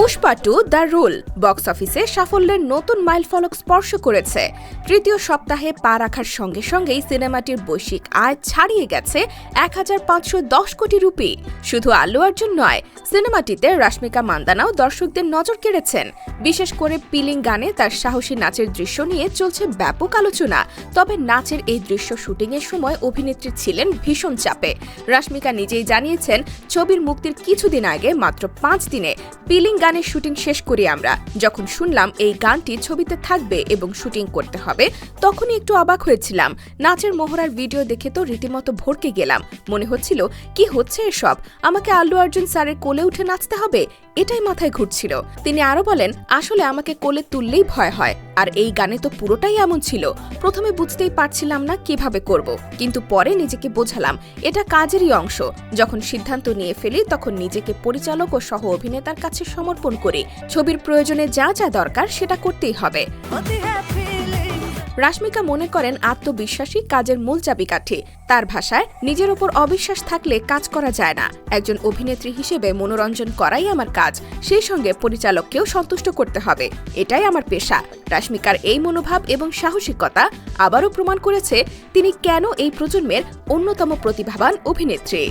Pushpa two the rule box অফিসে সাফল্যের নতুন মাইলফলক স্পর্শ করেছে। তৃতীয় সপ্তাহে পা রাখার সঙ্গে সঙ্গেই সিনেমাটির বৈশ্বিক আয় ছাড়িয়ে গেছে এক হাজার পাঁচশো দশ কোটি রুপি। শুধু আল্লু অর্জুন নয়, সিনেমাটিতে রাশ্মিকা মান্দানাও দর্শকদের নজর কেড়েছেন। বিশেষ করে পিলিং গানে তার সাহসী নাচের দৃশ্য নিয়ে চলছে ব্যাপক আলোচনা। তবে নাচের এই দৃশ্য শুটিংয়ের সময় অভিনেত্রী ছিলেন ভীষণ চাপে। রাশ্মিকা নিজেই জানিয়েছেন, ছবির মুক্তির কিছুদিন আগে, মাত্র পাঁচ দিনে, পিলিং গানের শুটিং শেষ করি আমরা। যখন শুনলাম এই গানটি ছবিতে থাকবে এবং শুটিং করতে হবে, তখনই একটু অবাক হয়েছিলাম। নাচের মোহরার ভিডিও দেখে তো রীতিমতো ভরকে গেলাম। মনে হচ্ছিল, কি হচ্ছে এসব? আমাকে আল্লু অর্জুন স্যারের কোলে উঠে নাচতে হবে? এটাই মাথায় ঘুরছিল। তিনি আরও বলেন, আসলে আমাকে কোলে তুললেই ভয় হয়। আর এই গানে তো পুরোটাই এমন ছিল। প্রথমে বুঝতেই পারছিলাম না কীভাবে করব, কিন্তু পরে নিজেকে বোঝালাম, এটা কাজেরই অংশ। যখন সিদ্ধান্ত নিয়ে ফেলি, তখন নিজেকে পরিচালক ও সহ অভিনেতার কাছে সমর্পণ করি। ছবির প্রয়োজনে যা যা দরকার, সেটা করতেই হবে। রাশ্মিকা মনে করেন আত্মবিশ্বাসী কাজের মূল চাবিকাঠি। তার ভাষায় নিজের ওপর অবিশ্বাস থাকলে কাজ করা যায় না। একজন অভিনেত্রী হিসেবে মনোরঞ্জন করাই আমার কাজ। সেই সঙ্গে পরিচালককেও সন্তুষ্ট করতে হবে। এটাই আমার পেশা। রাশ্মিকার এই মনোভাব এবং সাহসিকতা আবারও প্রমাণ করেছে তিনি কেন এই প্রজন্মের অন্যতম প্রতিভাবান অভিনেত্রী।